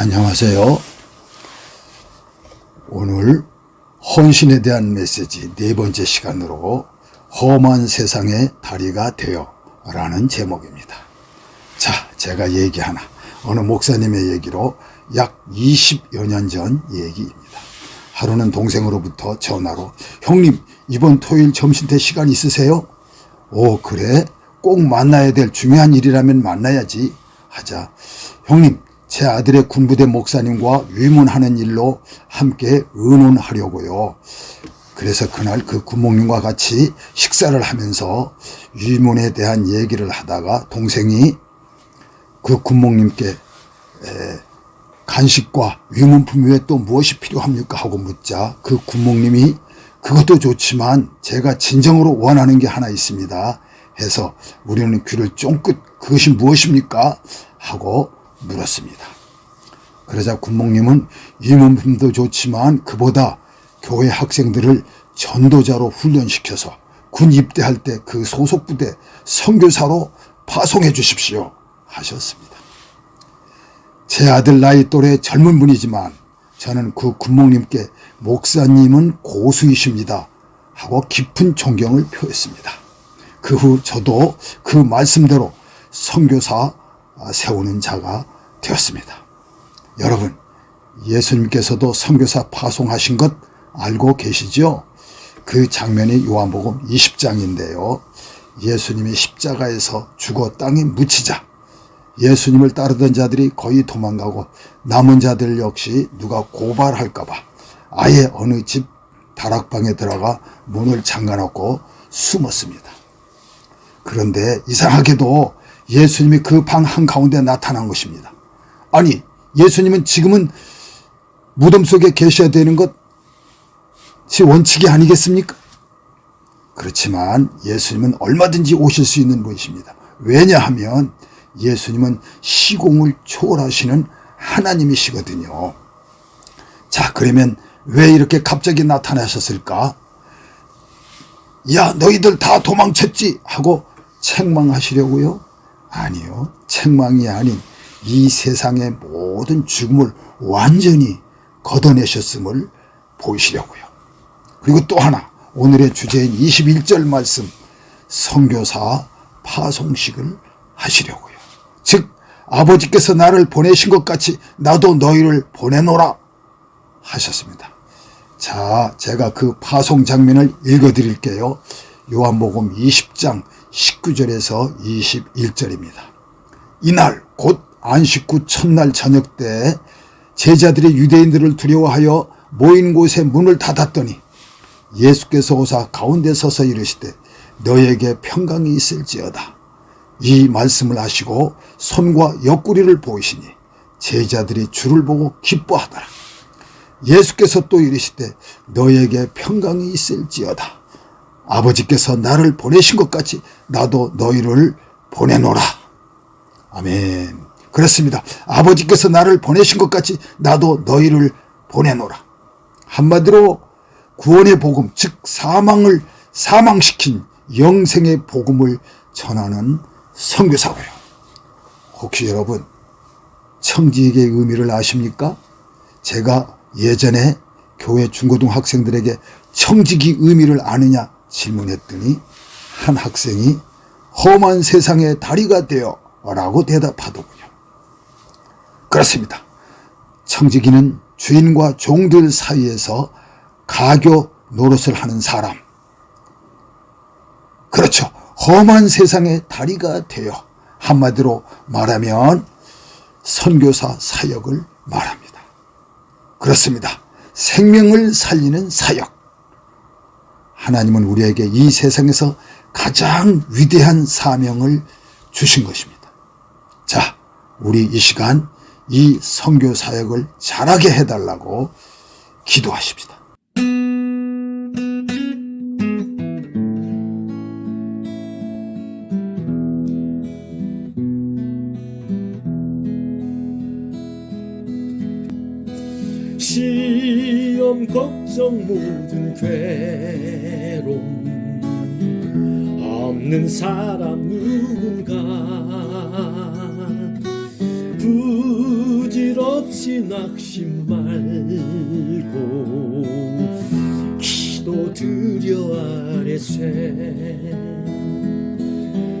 안녕하세요. 오늘 헌신에 대한 메시지 네 번째 시간으로 험한 세상의 다리가 되어 라는 제목입니다. 자, 제가 얘기 하나. 어느 목사님의 얘기로 약 20여 년 전 얘기입니다. 하루는 동생으로부터 전화로 형님, 이번 토요일 점심 때 시간 있으세요? 오, 그래? 꼭 만나야 될 중요한 일이라면 만나야지. 하자. 형님, 제 아들의 군부대 목사님과 위문하는 일로 함께 의논하려고요. 그래서 그날 그 군목님과 같이 식사를 하면서 위문에 대한 얘기를 하다가 동생이 그 군목님께 에, 간식과 위문품 외에 또 무엇이 필요합니까 하고 묻자 그 군목님이 그것도 좋지만 제가 진정으로 원하는 게 하나 있습니다. 해서 우리는 귀를 쫑긋 그것이 무엇입니까? 하고 물었습니다. 그러자 군목님은 위문품도 좋지만 그보다 교회 학생들을 전도자로 훈련시켜서 군 입대할 때 그 소속 부대 선교사로 파송해 주십시오 하셨습니다. 제 아들 나이 또래 젊은 분이지만 저는 그 군목님께 목사님은 고수이십니다 하고 깊은 존경을 표했습니다. 그 후 저도 그 말씀대로 선교사 세우는 자가 되었습니다. 여러분, 예수님께서도 선교사 파송하신 것 알고 계시죠? 그 장면이 요한복음 20장인데요. 예수님이 십자가에서 죽어 땅에 묻히자 예수님을 따르던 자들이 거의 도망가고 남은 자들 역시 누가 고발할까봐 아예 어느 집 다락방에 들어가 문을 잠가놓고 숨었습니다. 그런데 이상하게도 예수님이 그 방 한가운데 나타난 것입니다. 아니, 예수님은 지금은 무덤 속에 계셔야 되는 것이 원칙이 아니겠습니까? 그렇지만 예수님은 얼마든지 오실 수 있는 분이십니다. 왜냐하면 예수님은 시공을 초월하시는 하나님이시거든요. 자, 그러면 왜 이렇게 갑자기 나타나셨을까? 야, 너희들 다 도망쳤지! 하고 책망하시려고요? 아니요. 책망이 아닌 이 세상의 모든 죽음을 완전히 걷어내셨음을 보이시려고요. 그리고 또 하나, 오늘의 주제인 21절 말씀, 성교사 파송식을 하시려고요. 즉, 아버지께서 나를 보내신 것 같이 나도 너희를 보내노라 하셨습니다. 자, 제가 그 파송 장면을 읽어 드릴게요. 요한복음 20장 19절에서 21절입니다. 이날 곧 안식 후 첫날 저녁 때 제자들이 유대인들을 두려워하여 모인 곳에 문을 닫았더니 예수께서 오사 가운데 서서 이르시되 너에게 평강이 있을지어다. 이 말씀을 하시고 손과 옆구리를 보이시니 제자들이 주를 보고 기뻐하더라. 예수께서 또 이르시되 너에게 평강이 있을지어다. 아버지께서 나를 보내신 것 같이 나도 너희를 보내노라. 아멘. 그렇습니다. 아버지께서 나를 보내신 것 같이 나도 너희를 보내노라. 한마디로 구원의 복음, 즉 사망을 사망시킨 영생의 복음을 전하는 선교사고요. 혹시 여러분 청지기의 의미를 아십니까? 제가 예전에 교회 중고등 학생들에게 청지기 의미를 아느냐 질문했더니 한 학생이 험한 세상의 다리가 되어 라고 대답하더군요. 그렇습니다. 청지기는 주인과 종들 사이에서 가교 노릇을 하는 사람. 그렇죠. 험한 세상의 다리가 되어 한마디로 말하면 선교사 사역을 말합니다. 그렇습니다. 생명을 살리는 사역. 하나님은 우리에게 이 세상에서 가장 위대한 사명을 주신 것입니다. 자, 우리 이 시간 이 선교 사역을 잘하게 해달라고 기도하십시다. 시 험 걱정 모든 괴로움. 없는 사람 누군가 부지런 없이 낙심 말고 기도 드려 아래세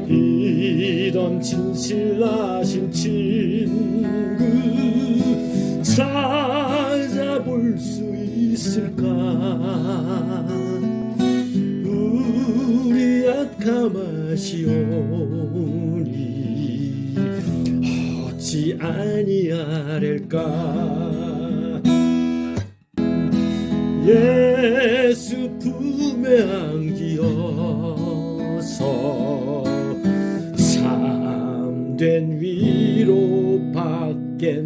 이런 진실하신 친구 찾아 볼 수 있을까? 우리 약함하시오니 어찌 아니하랄까? 예수 품에 안기어서 참된 위로 받겠네